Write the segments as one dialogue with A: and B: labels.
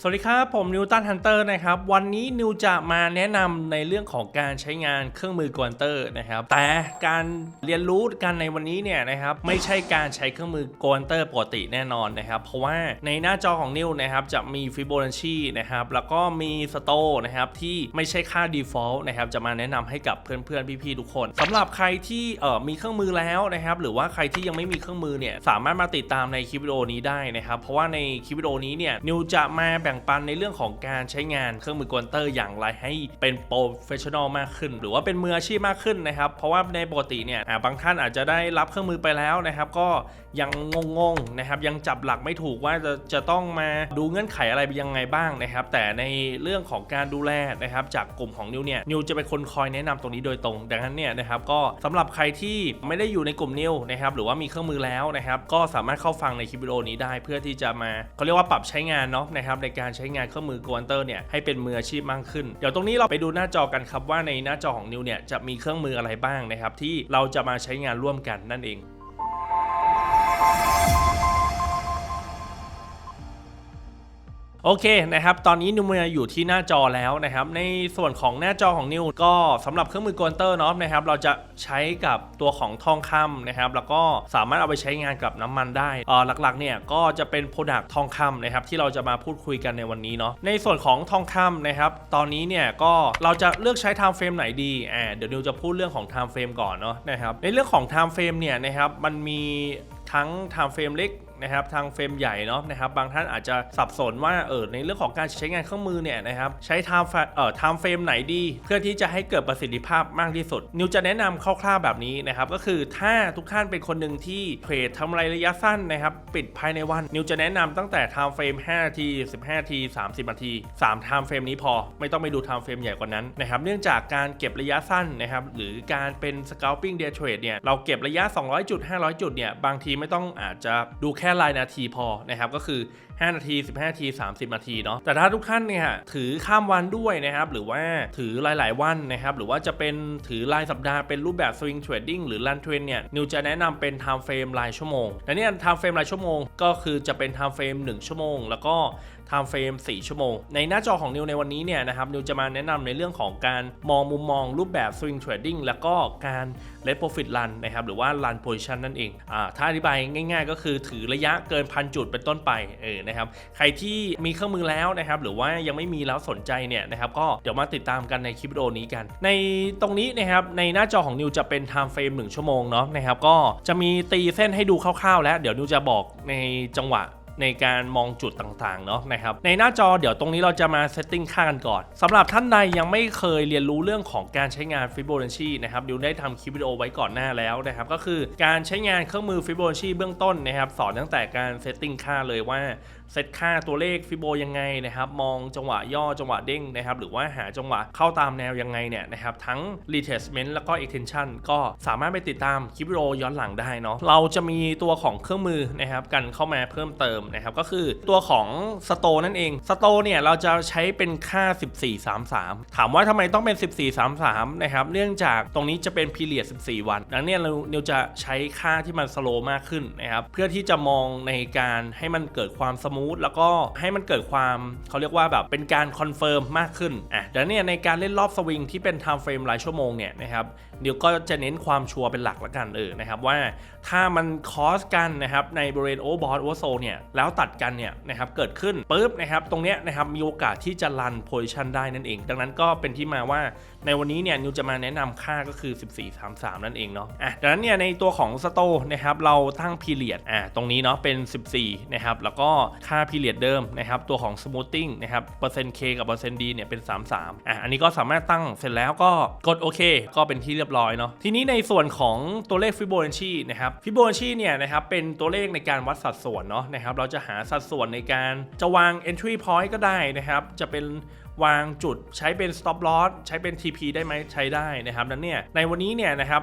A: สวัสดีครับ ผมนิวตันฮันเตอร์นะครับ วันนี้นิวจะมาแนะนำในเรื่องของการใช้งานเครื่องมือกวนเตอร์นะครับ แต่การเรียนรู้กันในวันนี้เนี่ยนะครับไม่ใช่การใช้เครื่องมือกวนเตอร์ปกติแน่นอนนะครับ เพราะว่าในหน้าจอของนิวนะครับจะมีฟิโบนัชชีนะครับแล้วก็มีสโตนะครับที่ไม่ใช่ค่า default นะครับจะมาแนะนำให้กับเพื่อนๆ พี่ๆ ทุกคนสำหรับใครที่เอ่อมีเครื่องมือแล้วนะครับหรือว่าใครที่ยังไม่มีเครื่องมือเนี่ยสามารถมาติดตามในคลิปวิดีโอนี้ได้นะครับเพราะว่าในคลิปวิดีโอนี้เนี่ยนิวจะมาแบ่งปันในเรื่องของการใช้งานเครื่องมือกวนเตอร์อย่างไรให้เป็นโปรเฟชชั่นอลมากขึ้น หรือว่าเป็นมืออาชีพมากขึ้นนะครับ เพราะว่าในปกติเนี่ยบางท่านอาจจะได้รับเครื่องมือไปแล้วนะครับ ก็ยังงงๆนะครับยังจับหลักไม่ถูกว่าจะจะต้องมาดูเงื่อนไขอะไรยังไงบ้างนะครับ แต่ในเรื่องของการดูแลนะครับจากกลุ่มของนิวเนี่ยนิวจะเป็นคนคอยแนะนำตรงนี้โดยตรง ดังนั้นเนี่ยนะครับก็สำหรับใครที่ไม่ได้อยู่ในกลุ่มนิวนะครับหรือว่ามีเครื่องมือแล้วนะครับก็สามารถเข้าฟังในคลิปวิดีโอนี้ได้ เพื่อที่จะมาเขาเรียกว่าปรับใช้งานเนาะนะครับในการใช้งานเครื่องมือกวนเตอร์เนี่ยให้เป็นมืออาชีพมากขึ้น เดี๋ยวตรงนี้เราไปดูหน้าจอกันครับว่าในหน้าจอของนิวเนี่ยจะมีเครื่องมืออะไรบ้างนะครับที่เราจะมาใช้งานร่วมกันนั่นเอง โอเคนะครับ ตอนนี้นิวมาอยู่ที่หน้าจอแล้วนะครับ ในส่วนของหน้าจอของนิวก็สำหรับเครื่องมือกวนเตอร์เนาะนะครับ เราจะใช้กับตัวของทองคำนะครับ แล้วก็สามารถเอาไปใช้งานกับน้ำมันได้เออหลักๆเนี่ยก็จะเป็นโปรดักทองคำนะครับ ที่เราจะมาพูดคุยกันในวันนี้เนาะ ในส่วนของทองคำนะครับ ตอนนี้เนี่ยก็เราจะเลือกใช้ time frame ไหนดีอ่าเดี๋ยวนิวจะพูดเรื่องของ time frame ก่อนเนาะนะครับ ในเรื่องของ time frame เนี่ยนะครับ มันมีทั้ง time frame เล็ก นะครับทางเฟรมใหญ่เนาะนะครับบางท่านอาจจะสับสนว่าเออในเรื่องของการใช้งานเครื่องมือเนี่ยนะครับใช้ไทม์เอ่อไทม์เฟรมไหนดี เพื่อที่จะให้เกิดประสิทธิภาพมากที่สุด นิวจะแนะนำคร่าวๆแบบนี้นะครับก็คือถ้าทุกท่านเป็นคนหนึ่งที่เทรดทำไรระยะสั้นนะครับปิดภายในวัน นิวจะแนะนำตั้งแต่ไทม์เฟรม5นาที15นาที30นาที3ไทม์เฟรมนี้พอ ไม่ต้องไปดูไทม์เฟรมใหญ่กว่านั้นนะครับเนื่องจากการเก็บระยะสั้นนะครับหรือการเป็น scalping day trade เนี่ยเราเก็บระยะ 200จุด500 จุดเนี่ยบางทีไม่ต้องอาจจะดูแค่ค่รายนาทีพอนะครับก็คือ 5 นาที 15 นาที 30 นาทีเนาะแต่ถ้าทุกท่านเนี่ยถือข้ามวันด้วยนะครับหรือว่าถือหลาย ๆ วันนะครับหรือว่าจะเป็นถือรายสัปดาห์เป็นรูปแบบ swing trading หรือ run trend เนี่ยนิวจะแนะนำเป็น time frame รายชั่วโมงและเนี่ย time frame รายชั่วโมงก็คือจะเป็น time frame 1ชั่วโมง แล้วก็ time frame 4ชั่วโมง ในหน้าจอของนิวในวันนี้เนี่ยนะครับนิวจะมาแนะนำในเรื่องของการมองมุมมองรูปแบบ swing trading แล้วก็การ let profit run นะครับหรือว่า run position นั่นเองอ่าถ้าอธิบายง่าย ๆ ก็คือถือระยะเกินพันจุดเป็นต้นไปเออนะครับใครที่มีเครื่องมือแล้วนะครับหรือว่ายังไม่มีแล้วสนใจเนี่ยนะครับก็เดี๋ยวมาติดตามกันในคลิปวิดีโอนี้กัน ในตรงนี้นะครับในหน้าจอของนิวจะเป็น time frame 1ชั่วโมงเนาะนะครับก็จะมีตีเส้นให้ดูคร่าวๆ แล้ว เดี๋ยวนิวจะบอกในจังหวะ ในการมองจุดต่างๆเนาะนะครับในหน้าจอเดี๋ยวตรงนี้เราจะมาเซตติ้งค่ากันก่อนสำหรับท่านใดยังไม่เคยเรียนรู้เรื่องของการใช้งาน Fibonacci นะครับดิวได้ทำคลิปวิดีโอไว้ก่อนหน้าแล้วนะครับก็คือการใช้งานเครื่องมือ Fibonacci เบื้องต้นนะครับสอนตั้งแต่การเซตติ้งค่าเลยว่าเซตค่าตัวเลขฟิโบยังไงนะครับมองจังหวะย่อจังหวะเด้งนะครับหรือว่าหาจังหวะเข้าตามแนวยังไงเนี่ยนะครับทั้ง retracement แล้วก็ extension ก็สามารถไปติดตามคลิปวิดีโอย้อนหลังได้เนาะเราจะมีตัวของเครื่องมือนะครับกันเข้ามาเพิ่มเติมนะครับก็คือตัวของสโตนั่นเองสโตเนี่ยเราจะใช้เป็นค่า 1433 ถามว่าทำไมต้องเป็น 1433 นะครับเนื่องจากตรงนี้จะเป็น period 14 วันดังนี้เราเราจะใช้ค่าที่มันสโลมากขึ้นนะครับเพื่อที่จะมองในการให้มันเกิดความสมทแล้วก็ให้มันเกิดความเขาเรียกว่าแบบเป็นการคอนเฟิร์มมากขึ้นอะดังนี้ในการเล่นรอบสวิงที่เป็น time frame รายชั่วโมงเนี่ยนะครับเดี๋ยวก็จะเน้นความชัวร์เป็นหลักละกันเออนะครับว่าถ้ามันคอสกันนะครับในบริเวณโอเวอร์บอทโอเวอร์โซเนี่ยแล้วตัดกันเนี่ยนะครับเกิดขึ้นปุ๊บนะครับตรงเนี้ยนะครับมีโอกาสที่จะรันโพซิชันได้นั่นเอง ดังนั้นก็เป็นที่มาว่า ในวันนี้เนี่ยนิวจะมาแนะนำค่าก็คือ 1433 นั่นเองเนาะอะดังนั้นเนี่ยในตัวของสโตนะครับเราตั้งพีเรียดอะตรงนี้เนาะเป็น 14นะครับแล้วก็ค่าพีเรียดเดิมนะครับตัวของ smoothing นะครับเปอร์เซ็นต์ K กับเปอร์เซ็นต์ D เนี่ยเป็น 33อะอันนี้ก็สามารถตั้งเสร็จแล้วก็กดโอเค ก็เป็นที่เรียบร้อยเนาะทีนี้ในส่วนของตัวเลข Fibonacci นะครับ Fibonacci เนี่ยนะครับเป็นตัวเลขในการวัดสัดส่วนเนาะนะครับเราจะหาสัดส่วนในการจะวาง entry point ก็ได้นะครับจะเป็น วางจุดใช้เป็น stop loss ใช้เป็น TP ได้ไหมใช้ได้นะครับนั้นเนี่ยในวันนี้เนี่ยนะครับ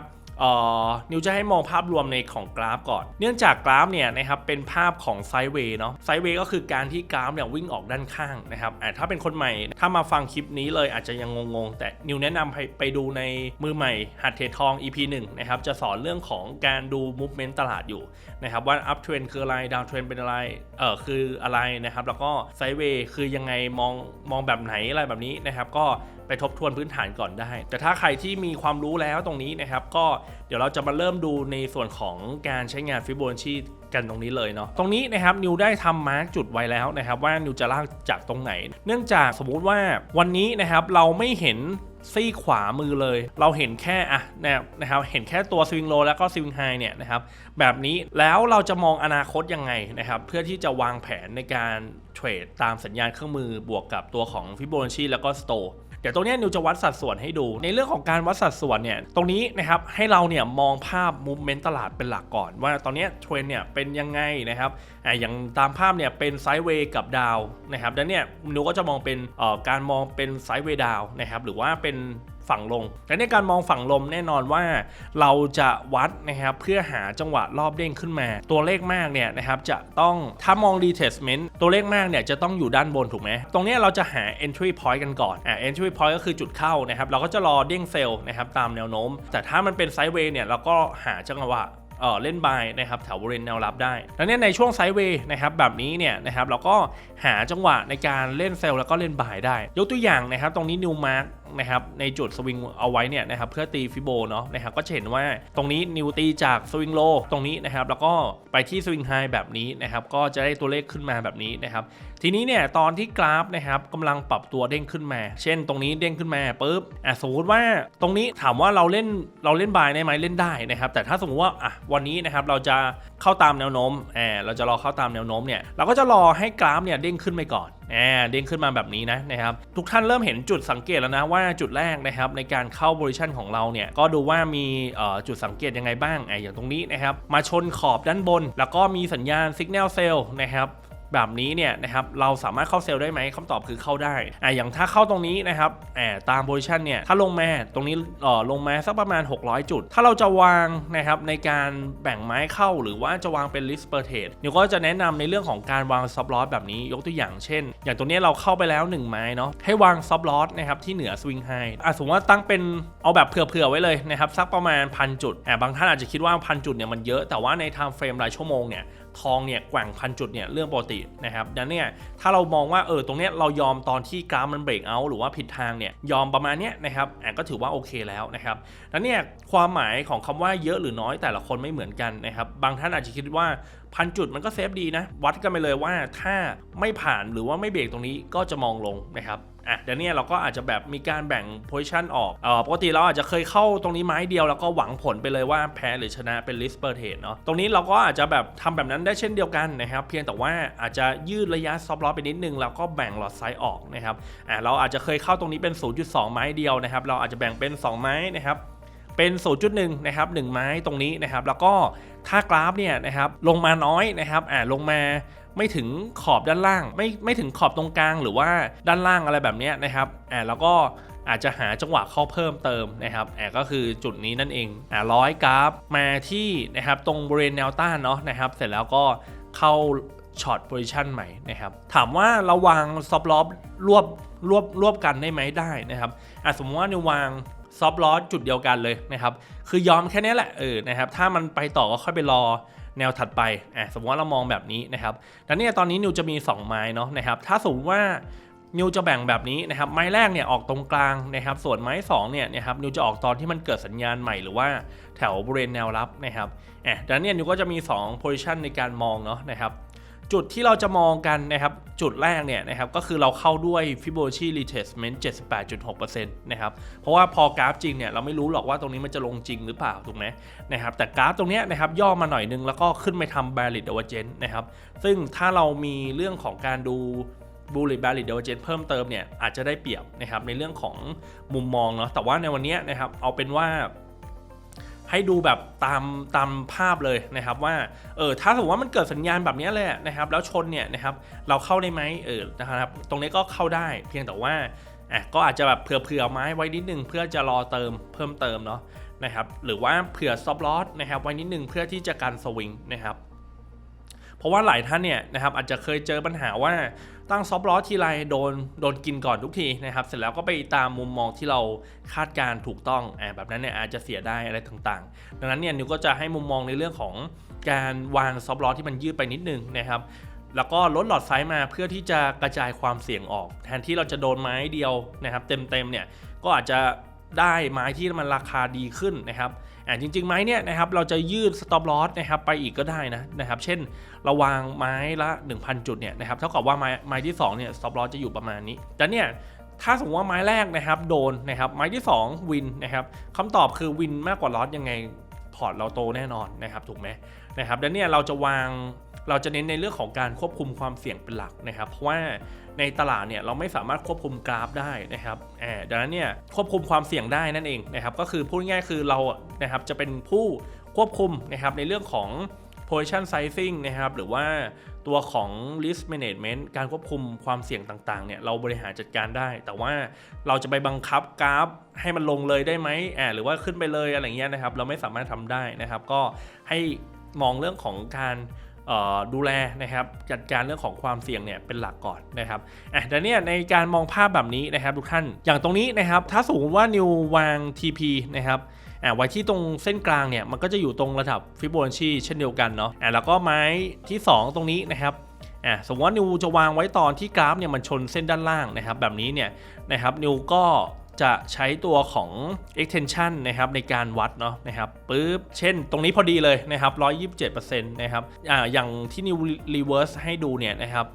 A: นิวจะให้มองภาพรวมในของกราฟก่อน เนื่องจากกราฟเนี่ยนะครับเป็นภาพของไซด์เวย์เนาะไซด์เวย์ก็คือการที่กราฟเนี่ยวิ่งออกด้านข้างนะครับอ่าถ้าเป็นคนใหม่ถ้ามาฟังคลิปนี้เลยอาจจะยังงงๆ แต่นิวแนะนำให้ไปดูในมือใหม่หัดเทรดทอง EP 1นะครับจะสอนเรื่องของการดู movement ตลาดอยู่นะครับว่า up trend คืออะไร down trend เป็นอะไรเออคืออะไรนะครับแล้วก็ไซด์เวย์คือยังไงมองมองแบบไหนอะไรแบบนี้นะครับก็ ทบทวนพื้นฐานก่อนได้ แต่ถ้าใครที่มีความรู้แล้วตรงนี้นะครับ ก็เดี๋ยวเราจะมาเริ่มดูในส่วนของการใช้งานฟิโบนัชชีกันตรงนี้เลยเนาะตรงนี้นะครับนิวได้ทำมาร์กจุดไว้แล้วนะครับ ว่านิวจะลากจากตรงไหน เนื่องจากสมมุติว่าวันนี้นะครับเราไม่เห็นซี่ขวามือเลย เราเห็นแค่อะนะนะครับเห็นแค่ตัวสวิงโลแล้วก็สวิงไฮเนี่ยนะครับแบบนี้แล้วเราจะมองอนาคตยังไงนะครับเพื่อที่จะวางแผนในการเทรดตามสัญญาณเครื่องมือบวกกับตัวของฟิโบนัชชีแล้วก็สโต เดี๋ยวตรงนี้นิวจะวัดสัดส่วนให้ดู ในเรื่องของการวัดสัดส่วนเนี่ยตรงนี้นะครับให้เราเนี่ยมองภาพมูฟเมนต์ตลาดเป็นหลักก่อน ว่าตอนนี้เทรนเนี่ยเป็นยังไงนะครับอ่าอย่างตามภาพเนี่ยเป็นไซด์เวย์กับดาวนะครับแล้วเนี่ยนิวก็จะมองเป็นการมองเป็นไซด์เวย์ดาวนะครับหรือว่าเป็น ฝั่งลงแต่ในการมองฝั่งลมแน่นอนว่าเราจะวัดนะครับเพื่อหาจังหวะรอบเด้งขึ้นมา ตัวเลขมากเนี่ยนะครับจะต้องถ้ามอง retracement ตัวเลขมากเนี่ยจะต้องอยู่ด้านบนถูกไหมตรงนี้เราจะหา entry point กันก่อนอ่า entry point ก็คือจุดเข้านะครับเราก็จะรอเด้งเซลล์นะครับตามแนวโน้ม แต่ถ้ามันเป็นไซด์เวย์เนี่ยเราก็หาจังหวะ เออเล่นบายนะครับแถวบริเวณแนวรับได้แล้วเนี่ยในช่วงไซด์เวย์นะครับแบบนี้เนี่ยนะครับเราก็หาจังหวะในการเล่นเซลล์แล้วก็เล่นบายได้ ยกตัวอย่างนะครับตรงนี้นิวมาร์กนะครับในจุดสวิงเอาไว้เนี่ยนะครับเพื่อตีฟิโบเนาะนะครับก็จะเห็นว่าตรงนี้นิวตีจากสวิงโลตรงนี้นะครับแล้วก็ไปที่สวิงไฮแบบนี้นะครับก็จะได้ตัวเลขขึ้นมาแบบนี้นะครับ ทีนี้เนี่ยตอนที่กราฟนะครับกำลังปรับตัวเด้งขึ้นมา เช่นตรงนี้เด้งขึ้นมาปุ๊บอะสมมติว่าตรงนี้ถามว่าเราเล่นเราเล่นบายได้ไหมเล่นได้นะครับ แต่ถ้าสมมติว่าอะวันนี้นะครับเราจะเข้าตามแนวโน้มแอบเราจะรอเข้าตามแนวโน้มเนี่ยเราก็จะรอให้กราฟเนี่ยเด้งขึ้นไปก่อนแอบเด้งขึ้นมาแบบนี้นะนะครับทุกท่านเริ่มเห็นจุดสังเกตแล้วนะว่าจุดแรกนะครับในการเข้าบริชันของเราเนี่ยก็ดูว่ามีจุดสังเกตยังไงบ้างอะอย่างตรงนี้นะครับมาชนขอบด้านบน แล้วก็มีสัญญาณ Signal Sell นะครับ แบบนี้เนี่ยนะครับเราสามารถเข้าเซลล์ได้ไหมคำตอบคือเข้าได้อ่าอย่างถ้าเข้าตรงนี้นะครับแอบตามโพซิชันเนี่ยถ้าลงมาตรงนี้เอ่อลงมาสักประมาณ 600 จุด ถ้าเราจะวางนะครับในการแบ่งไม้เข้าหรือว่าจะวางเป็น list per trade เดี๋ยวก็จะแนะนำในเรื่องของการวาง stop loss แบบนี้ยกตัวอย่างเช่น อย่างตรงนี้เราเข้าไปแล้ว 1 ไม้เนาะให้วาง stop loss นะครับที่เหนือ swing high อะสมมติว่าตั้งเป็นเอาแบบเผื่อๆไว้เลยนะครับสักประมาณพันจุดแอบบางท่านอาจจะคิดว่าพันจุดเนี่ยมันเยอะแต่ว่าใน time frame รายชั่วโมงเนี่ย ทองเนี่ยแกว่งพันจุดเนี่ยเรื่องปกตินะครับดังนั้นเนี่ยถ้าเรามองว่าเออตรงเนี้ยเรายอมตอนที่กราฟมันเบรกเอาหรือว่าผิดทางเนี่ยยอมประมาณเนี้ยนะครับแอบก็ถือว่าโอเคแล้วนะครับดังนั้นเนี่ยความหมายของคำว่าเยอะหรือน้อยแต่ละคนไม่เหมือนกันนะครับบางท่านอาจจะคิดว่า พันจุดมันก็เซฟดีนะ วัดกันไปเลยว่าถ้าไม่ผ่านหรือว่าไม่เบรกตรงนี้ก็จะมองลงนะครับอะเดี๋ยวนี้เราก็อาจจะแบบมีการแบ่งโพซิชันออกเอ่อปกติเราอาจจะเคยเข้าตรงนี้ไม้เดียวแล้วก็หวังผลไปเลยว่าแพ้หรือชนะเป็น list per trade เนาะตรงนี้เราก็อาจจะแบบทำแบบนั้นได้เช่นเดียวกันนะครับ เพียงแต่ว่าอาจจะยืดระยะ stop loss ไปนิดนึงแล้วก็แบ่งหลอดไซส์ออกนะครับอะเราอาจจะเคยเข้าตรงนี้เป็น 0.2 ไม้เดียวนะครับ เราอาจจะแบ่งเป็น 2 ไม้นะครับ เป็น 0.1นะครับ1ไม้ตรงนี้นะครับแล้วก็ถ้ากราฟเนี่ยนะครับลงมาน้อยนะครับอ่าลงมาไม่ถึงขอบด้านล่าง ไม่ไม่ถึงขอบตรงกลางหรือว่าด้านล่างอะไรแบบนี้นะครับอ่าแล้วก็อาจจะหาจังหวะเข้าเพิ่มเติมนะครับอ่าก็คือจุดนี้นั่นเองอ่าร้อยกราฟมาที่นะครับตรงบริเวณแนวต้านเนาะนะครับเสร็จแล้วก็เข้าช็อตโพซิชันใหม่นะครับถามว่าเราวางซอฟต์ล็อบรวบรวบรวบกันได้ไหมได้นะครับอะสมมติว่านิววาง ซอฟต์ลอสจุดเดียวกันเลยนะครับคือยอมแค่นี้แหละเออนะครับถ้ามันไปต่อก็ค่อยไปรอแนวถัดไปอะสมมติว่าเรามองแบบนี้นะครับแล้วเนี่ยตอนนี้นิวจะมี 2 ไม้เนาะนะครับถ้าสมมติว่านิวจะแบ่งแบบนี้นะครับไม้แรกเนี่ยออกตรงกลางนะครับส่วนไม้2เนี่ยนะครับนิวจะออกตอนที่มันเกิดสัญญาณใหม่หรือว่าแถวบริเวณแนวรับนะครับอะดังนั้นเนี่ยนิวก็จะมี2 position ในการมองเนาะนะครับ จุดที่เราจะมองกันนะครับจุดแรกเนี่ยนะครับก็คือเราเข้าด้วย Fibonacci retracement 78.6%นะครับเพราะว่าพอกราฟจริงเนี่ยเราไม่รู้หรอกว่าตรงนี้มันจะลงจริงหรือเปล่าถูกไหมนะครับแต่กราฟตรงนี้นะครับย่อมาหน่อยนึงแล้วก็ขึ้นไปทำ bearish divergence นะครับซึ่งถ้าเรามีเรื่องของการดู bullish bearish divergence เพิ่มเติมเนี่ยอาจจะได้เปรียบนะครับในเรื่องของมุมมองเนาะแต่ว่าในวันนี้นะครับเอาเป็นว่า ให้ดูแบบตามตามภาพเลยนะครับว่าเออถ้าสมมติว่ามันเกิดสัญญาณแบบนี้เลยนะครับ แล้วชนเนี่ยนะครับเราเข้าได้ไหมเออนะครับ ตรงนี้ก็เข้าได้เพียงแต่ว่าอะก็อาจจะแบบเผื่อๆไม้ไว้นิดนึงเพื่อจะรอเติมเพิ่มเติมเนาะนะครับหรือว่าเผื่อ stop loss นะครับไว้นิดนึงเพื่อที่จะการสวิงนะครับ เพราะว่าหลายท่านเนี่ยนะครับอาจจะเคยเจอปัญหาว่า ตั้งซอฟต์ลอทีไรโดนโดนกินก่อนทุกทีนะครับเสร็จแล้วก็ไปตามมุมมองที่เราคาดการณ์ถูกต้องอแบบนั้นเนี่ยอาจจะเสียได้อะไรต่างๆ ดังนั้นเนี่ยนิวก็จะให้มุมมองในเรื่องของการวางซอฟต์ลอที่มันยืดไปนิดนึงนะครับแล้วก็ลดหลอดไซส์มาเพื่อที่จะกระจายความเสี่ยงออก แทนที่เราจะโดนไม้เดียวนะครับเต็มๆเนี่ยก็อาจจะได้ไม้ที่มันราคาดีขึ้นนะครับ อ่าจริงๆไม้เนี่ยนะครับเราจะยืดสต็อปลอสนะครับไปอีกก็ได้นะนะครับเช่นเราวางไม้ละ 1,000 จุดเนี่ยนะครับเท่ากับว่าไม้ไม้ที่2เนี่ยสต็อปลอสจะอยู่ประมาณนี้แต่เนี่ยถ้าสมมติว่าไม้แรกนะครับโดนนะครับไม้ที่ 2 วินนะครับคำตอบคือวินมากกว่าลอสยังไงพอร์ตเราโตแน่นอนนะครับถูกไหมนะครับดังนั้นเนี่ยเราจะวางเราจะเน้นในเรื่องของการควบคุมความเสี่ยงเป็นหลักนะครับเพราะว่า ในตลาดเนี่ยเราไม่สามารถควบคุมกราฟได้นะครับแอบดังนั้นเนี่ยควบคุมความเสี่ยงได้นั่นเองนะครับก็คือพูดง่ายคือเรานะครับจะเป็นผู้ควบคุมนะครับในเรื่องของ position sizing นะครับหรือว่าตัวของ risk management การควบคุมความเสี่ยงต่างๆเนี่ยเราบริหารจัดการได้ แต่ว่าเราจะไปบังคับกราฟให้มันลงเลยได้ไหมแอบหรือว่าขึ้นไปเลยอะไรเงี้ยนะครับเราไม่สามารถทำได้นะครับ ก็ให้มองเรื่องของการ ดูแลนะครับจัดการเรื่องของความเสี่ยงเนี่ยเป็นหลักก่อนนะครับอะแต่เนี่ยในการมองภาพแบบนี้นะครับทุกท่านอย่างตรงนี้นะครับถ้าสมมติว่านิววาง TP นะครับอะไว้ที่ตรงเส้นกลางเนี่ยมันก็จะอยู่ตรงระดับฟิโบนัชชีเช่นเดียวกันเนาะอะแล้วก็ไม้ที่ 2 ตรงนี้นะครับอะสมมติว่านิวจะวางไว้ตอนที่กราฟเนี่ยมันชนเส้นด้านล่างนะครับแบบนี้เนี่ยนะครับนิวก็ จะใช้ตัวของ extension นะครับในการวัดเนาะนะครับปึ๊บเช่นตรงนี้พอดีเลยนะครับ127%นะครับอ่าอย่างที่นิว reverse ให้ดูเนี่ยนะครับ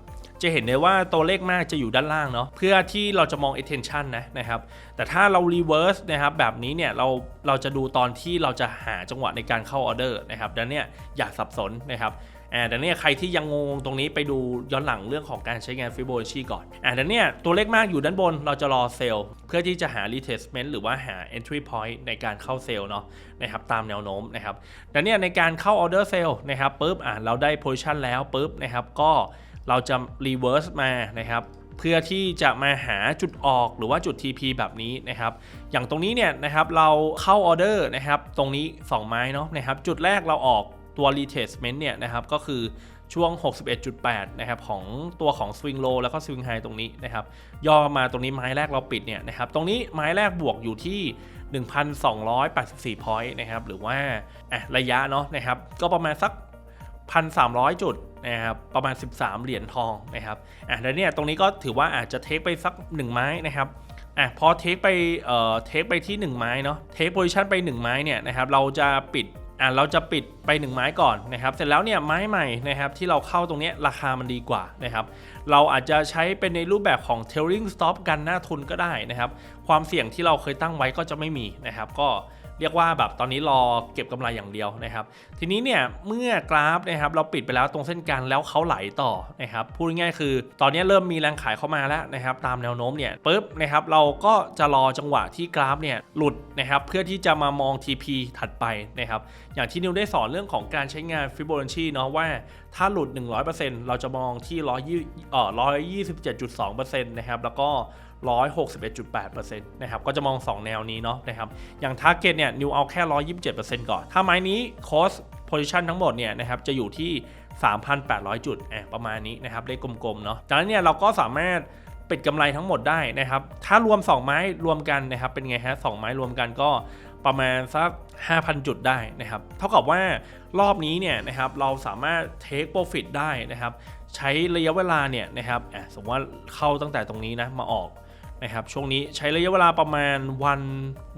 A: จะเห็นได้ว่าตัวเลขมากจะอยู่ด้านล่างเนาะเพื่อที่เราจะมอง attention นะนะครับแต่ถ้าเรา reverse นะครับแบบนี้เนี่ยเราเราจะดูตอนที่เราจะหาจังหวะในการเข้าออเดอร์นะครับดังนั้นเนี่ยอย่าสับสนนะครับ อ่าแต่เนี่ยใครที่ยังงงตรงนี้ไปดูย้อนหลังเรื่องของการใช้งาน Fibonacci ก่อนอ่าแต่เนี่ยตัวเลขมากอยู่ด้านบนเราจะรอเซลล์เพื่อที่จะหา retestment หรือว่าหา entry point ในการเข้าเซลล์เนาะนะครับตามแนวโน้มนะครับแต่เนี่ยในการเข้าออเดอร์เซลนะครับปุ๊บอ่าเราได้ position แล้วปุ๊บนะครับก็เราจะ reverse มานะครับเพื่อที่จะมาหาจุดออกหรือว่าจุด TP แบบนี้นะครับ อย่างตรงนี้เนี่ยนะครับเราเข้าออเดอร์นะครับ ตรงนี้ 2 ไม้เนาะนะครับ จุดแรกเราออก ตัว retestment เนี่ยนะครับก็คือช่วง 61.8 นะครับของตัวของ swing low แล้วก็ swing high ตรงนี้นะครับย่อมาตรงนี้ไม้แรกเราปิดเนี่ยนะครับตรงนี้ไม้แรกบวกอยู่ที่ 1,284 point นะครับหรือว่าอะระยะเนาะนะครับก็ประมาณสัก 1,300 จุดนะครับประมาณ 13 เหรียญทองนะครับอะแล้วเนี่ยตรงนี้ก็ถือว่าอาจจะเทคไปสัก 1 ไม้นะครับอะพอเทคไปเอ่อเทคไปที่ 1 ไม้เนาะเทคโพซิชันไป 1 ไม้เนี่ยนะครับเราจะปิด อะเราจะปิดไป1ไม้ก่อนนะครับ เสร็จแล้วเนี่ยไม้ใหม่นะครับที่เราเข้าตรงนี้ราคามันดีกว่านะครับ เราอาจจะใช้เป็นในรูปแบบของ tailing stop กันหน้าทุนก็ได้นะครับ ความเสี่ยงที่เราเคยตั้งไว้ก็จะไม่มีนะครับ ก็ เรียกว่าแบบตอนนี้รอเก็บกำไรอย่างเดียวนะครับ ทีนี้เนี่ยเมื่อกราฟนะครับเราปิดไปแล้วตรงเส้นกลางแล้วเขาไหลต่อนะครับพูดง่ายๆคือ ตอนนี้เริ่มมีแรงขายเข้ามาแล้วนะครับตามแนวโน้มเนี่ยปุ๊บนะครับเราก็จะรอจังหวะที่กราฟเนี่ยหลุดนะครับเพื่อที่จะมามอง TP ถัดไปนะครับอย่างที่นิวได้สอนเรื่องของการใช้งาน Fibonacci เนาะว่าถ้าหลุด 100%เราจะมองที่120เอ่อ127.2%นะครับแล้วก็ 161.8%นะครับก็จะมอง 2 แนวนี้เนาะนะครับอย่าง Target เนี่ยนิวเอาแค่ 127%ก่อน ถ้าไม้นี้ Cost Position ทั้งหมดเนี่ยนะครับจะอยู่ที่ 3,800 จุดแอบประมาณนี้นะครับเลขกลมๆเนาะจากนั้นเนี่ยเราก็สามารถปิดกำไรทั้งหมดได้นะครับ ถ้ารวม 2 ไม้รวมกันนะครับ เป็นไงฮะสองไม้รวมกันก็ประมาณสัก 5,000 จุดได้นะครับ เท่ากับว่ารอบนี้เนี่ยนะครับเราสามารถ Take Profit ได้นะครับ ใช้ระยะเวลาเนี่ยนะครับอะสมมติว่าเข้าตั้งแต่ตรงนี้นะมาออก นะครับช่วงนี้ใช้ระยะเวลาประมาณวัน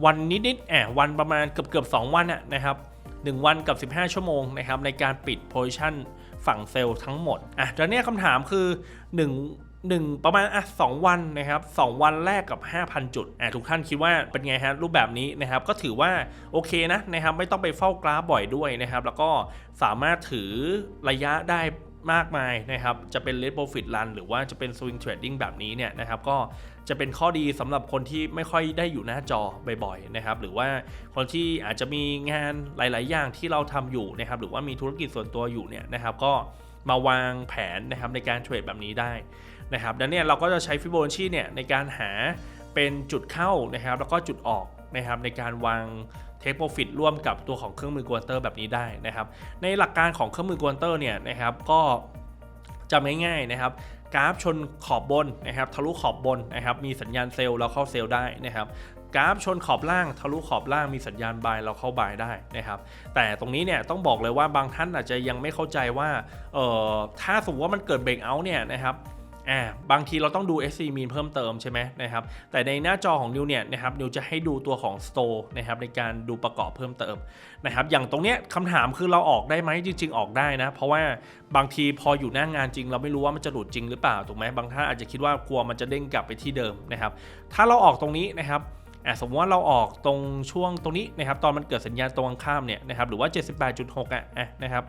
A: วันนิดๆแอบวันประมาณเกือบเกือบๆ2วันอะนะครับ1วันกับ 15 ชั่วโมงนะครับในการปิดโพซิชันฝั่งเซลล์ทั้งหมดอะแล้วเนี่ยคำถามคือ 1 1 ประมาณอะ2วันนะครับ2วันแรกกับ 5,000 จุดอะทุกท่านคิดว่าเป็นไงฮะรูปแบบนี้นะครับก็ถือว่าโอเคนะนะครับไม่ต้องไปเฝ้ากราฟบ่อยด้วยนะครับแล้วก็สามารถถือระยะได้ มากมายนะครับ จะเป็น Red Profit Run หรือว่าจะเป็น Swing Trading แบบนี้เนี่ยนะครับ ก็จะเป็นข้อดีสำหรับคนที่ไม่ค่อยได้อยู่หน้าจอบ่อยๆนะครับ หรือว่าคนที่อาจจะมีงานหลาย ๆ อย่างที่เราทำอยู่นะครับ หรือว่ามีธุรกิจส่วนตัวอยู่เนี่ยนะครับ ก็มาวางแผนนะครับในการเทรดแบบนี้ได้นะครับดังนั้นเนี่ยเราก็จะใช้ Fibonacci เนี่ยในการหาเป็นจุดเข้านะครับ แล้วก็จุดออกนะครับในการวาง เทคโปรฟิตร่วมกับตัวของเครื่องมือกวนเตอร์แบบนี้ได้นะครับ ในหลักการของเครื่องมือกวนเตอร์เนี่ยนะครับก็จำง่ายๆนะครับกราฟชนขอบบนนะครับทะลุขอบบนนะครับมีสัญญาณเซลล์แล้วเข้าเซลล์ได้นะครับกราฟชนขอบล่างทะลุขอบล่างมีสัญญาณบายเราเข้าบายได้นะครับ แต่ตรงนี้เนี่ยต้องบอกเลยว่าบางท่านอาจจะยังไม่เข้าใจว่าเอ่อถ้าสมมติว่ามันเกิดเบรกเอาท์เนี่ยนะครับ อ่าบางทีเราต้องดู SC mean เพิ่มเติมใช่ไหมนะครับ แต่ในหน้าจอของนิวเนี่ยนะครับนิวจะให้ดูตัวของ store นะครับในการดูประกอบเพิ่มเติมนะครับ อย่างตรงเนี้ยคำถามคือเราออกได้ไหมจริง ๆ ออกได้นะ เพราะว่าบางทีพออยู่หน้างานจริง เราไม่รู้ว่ามันจะหลุดจริงหรือเปล่าถูกไหมบางท่านอาจจะคิดว่ากลัวมันจะเด้งกลับไปที่เดิมนะครับ ถ้าเราออกตรงนี้นะครับอะสมมติว่าเราออกตรงช่วงตรงนี้นะครับตอนมันเกิดสัญญาณตรงข้ามเนี่ยนะครับหรือว่า 78.6อะนะครับ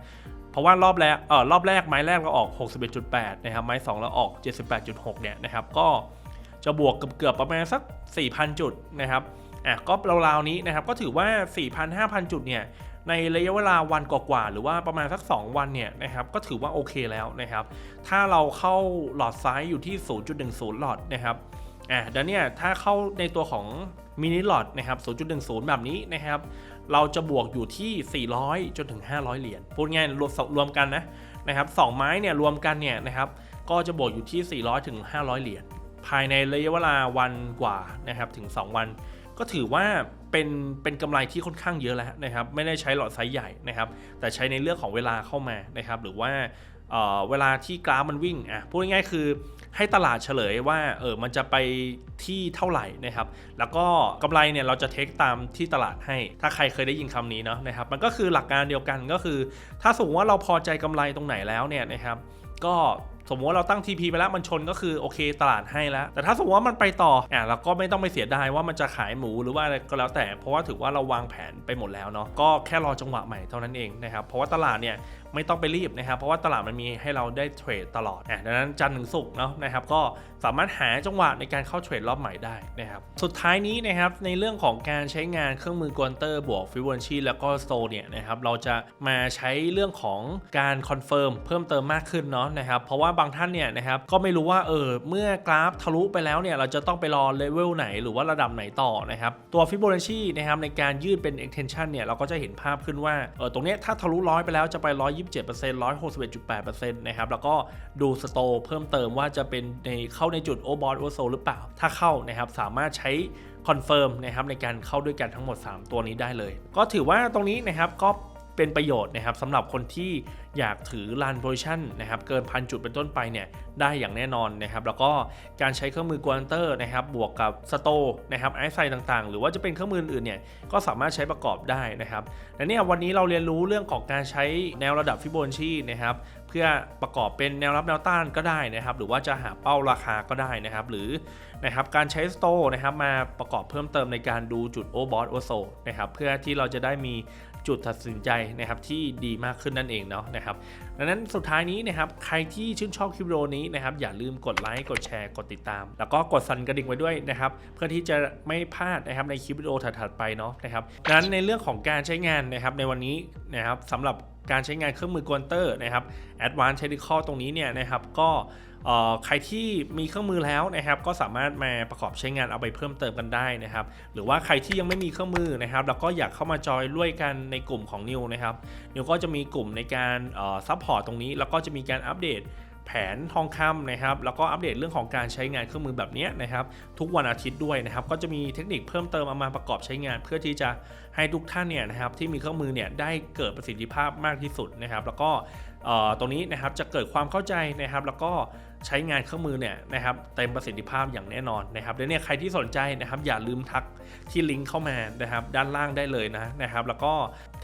A: เพราะว่ารอบแรกเออรอบแรกไม้แรกเราออก 61.8 นะครับ ไม้ 2 เราออก 78.6 เนี่ยนะครับ ก็จะบวกเกือบๆประมาณสัก 4,000 จุดนะครับอะก็ราวๆนี้นะครับ ก็ถือว่า 4,000 5,000 จุดเนี่ยในระยะเวลาวันกว่าๆหรือว่าประมาณสัก 2 วันเนี่ยนะครับก็ถือว่าโอเคแล้วนะครับ ถ้าเราเข้าหลอดซ้ายอยู่ที่ 0.10 หลอดนะครับอะเดี๋ยวเนี่ยถ้าเข้าในตัวของมินิหลอตนะครับ 0.10 แบบนี้นะครับ เราจะบวกอยู่ที่ 400 จนถึง 500 เหรียญพูดง่ายรวมรวมกันนะนะครับสองไม้เนี่ยรวมกันเนี่ยนะครับก็จะบวกอยู่ที่ 400 ถึง 500 เหรียญภายในระยะเวลาวันกว่านะครับถึง 2 วัน ก็ถือว่าเป็นเป็นกำไรที่ค่อนข้างเยอะแล้วนะครับไม่ได้ใช้หลอดไซส์ใหญ่นะครับแต่ใช้ในเรื่องของเวลาเข้ามานะครับหรือว่าเอ่อเวลาที่กราฟมันวิ่งอะพูดง่ายๆคือ ให้ตลาดเฉลยว่าเออมันจะไปที่เท่าไหร่นะครับ แล้วก็กำไรเนี่ยเราจะเทคตามที่ตลาดให้ ถ้าใครเคยได้ยินคำนี้เนาะนะครับ มันก็คือหลักการเดียวกันก็คือ ถ้าสมมติว่าเราพอใจกำไรตรงไหนแล้วเนี่ยนะครับ ก็สมมติว่าเราตั้ง TP ไปแล้วมันชนก็คือโอเคตลาดให้แล้ว แต่ถ้าสมมติว่ามันไปต่ออะเราก็ไม่ต้องไปเสียดายว่ามันจะขายหมูหรือว่าอะไรก็แล้วแต่เพราะว่าถือว่าเราวางแผนไปหมดแล้วเนาะก็แค่รอจังหวะใหม่เท่านั้นเองนะครับเพราะว่าตลาดเนี่ย ไม่ต้องไปรีบนะครับ เพราะว่าตลาดมันมีให้เราได้เทรดตลอดอะดังนั้นจันทร์ถึงศุกร์เนาะนะครับก็ สามารถหาจังหวะในการเข้าเทรดรอบใหม่ได้นะครับสุดท้ายนี้นะครับในเรื่องของการใช้งานเครื่องมือกวนเตอร์บวกฟิว o นชีแล้วก็สโตเนี่ยนะครับเราจะมาใช้เรื่องของการคอนเฟิร์มเพิ่มเติมมากขึ้นเนาะนะครับเพราะว่าบางท่านเนี่ยนะครับก็ไม่รู้ว่าเออเมื่อกราฟทะลุไปแล้วเนี่ยเราจะต้องไปรอเลเวลไหนหรือว่าระดับไหนต่อนะครับตัวฟิ b o n a c c i นะครับในการยืดเป็น extension เนี่ยเราก็จะเห็นภาพขึ้นว่าเออตรงเนี้ยถ้าทะลุร้อยไปแล้วจะไป 127% 161.8%นะครับแล้วก็ดูสโตเพิ่มเติมว่าจะเป็นในเข้าในจุดโอบอสโอโซหรือเปล่า ถ้าเข้านะครับสามารถใช้คอนเฟิร์มนะครับในการเข้าด้วยกันทั้งหมด 3 ตัวนี้ได้เลย ก็ถือว่าตรงนี้นะครับก็เป็นประโยชน์นะครับสำหรับคนที่อยากถือ Run Position นะครับเกินพันจุดเป็นต้นไปเนี่ยได้อย่างแน่นอนนะครับแล้วก็การใช้เครื่องมือกวนเตอร์นะครับบวกกับสโตนะครับไอซ์ไซต่างๆ หรือว่าจะเป็นเครื่องมืออื่นเนี่ยก็สามารถใช้ประกอบได้นะครับและเนี่ยวันนี้เราเรียนรู้เรื่องของการใช้แนวระดับฟิโบนัชชีนะครับ เพื่อประกอบเป็นแนวรับแนวต้านก็ได้นะครับ หรือว่าจะหาเป้าราคาก็ได้นะครับ หรือนะครับการใช้สโตนะครับมาประกอบเพิ่มเติมในการดูจุดโอบอสโอโซนะครับเพื่อที่เราจะได้มีจุดตัดสินใจนะครับที่ดีมากขึ้นนั่นเองเนาะนะครับดังนั้นสุดท้ายนี้นะครับใครที่ชื่นชอบคลิปวิดีโอนี้นะครับอย่าลืมกดไลค์กดแชร์กดติดตาม แล้วก็กดสั่นกระดิ่งไว้ด้วยนะครับเพื่อที่จะไม่พลาดนะครับในคลิปวิดีโอถัดๆไปเนาะนะครับดังนั้นในเรื่องของการใช้งานนะครับในวันนี้นะครับสำหรับ การใช้งานเครื่องมือกวนเตอร์นะครับ Advanced Technical ตรงนี้เนี่ยนะครับก็ใครที่มีเครื่องมือแล้วนะครับ ก็สามารถมาประกอบใช้งานเอาไปเพิ่มเติมกันได้นะครับ หรือว่าใครที่ยังไม่มีเครื่องมือนะครับแล้วก็อยากเข้ามาจอยร่วยกันในกลุ่มของนิวนะครับนิวก็จะมีกลุ่มในการซัพพอร์ตตรงนี้ แล้วก็จะมีการอัปเดต ผนทองคำนะครับ แล้วก็อัปเดตเรื่องของการใช้งานเครื่องมือแบบนี้นะครับ ทุกวันอาทิตย์ด้วยนะครับ ก็จะมีเทคนิคเพิ่มเติมเอามาประกอบใช้งาน เพื่อที่จะให้ทุกท่านเนี่ยนะครับที่มีเครื่องมือเนี่ยได้เกิดประสิทธิภาพมากที่สุดนะครับ แล้วก็ตรงนี้นะครับจะเกิดความเข้าใจนะครับ แล้วก็ ใช้งานเครื่องมือเนี่ยนะครับเต็มประสิทธิภาพอย่างแน่นอนนะครับแล้วเนี่ยใครที่สนใจนะครับอย่าลืมทักที่ลิงก์เข้ามานะครับด้านล่างได้เลยนะนะครับแล้วก็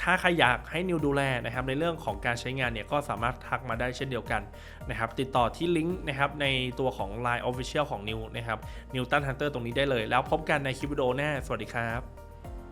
A: ถ้าใครอยากให้นิวดูแลนะครับในเรื่องของการใช้งานเนี่ยก็สามารถทักมาได้เช่นเดียวกันนะครับติดต่อที่ลิงก์นะครับในตัวของ Line Official ของนิวนะครับนิวตันฮันเตอร์ตรงนี้ได้เลย แล้วพบกันในคลิปวิดีโอหน้าสวัสดีครับ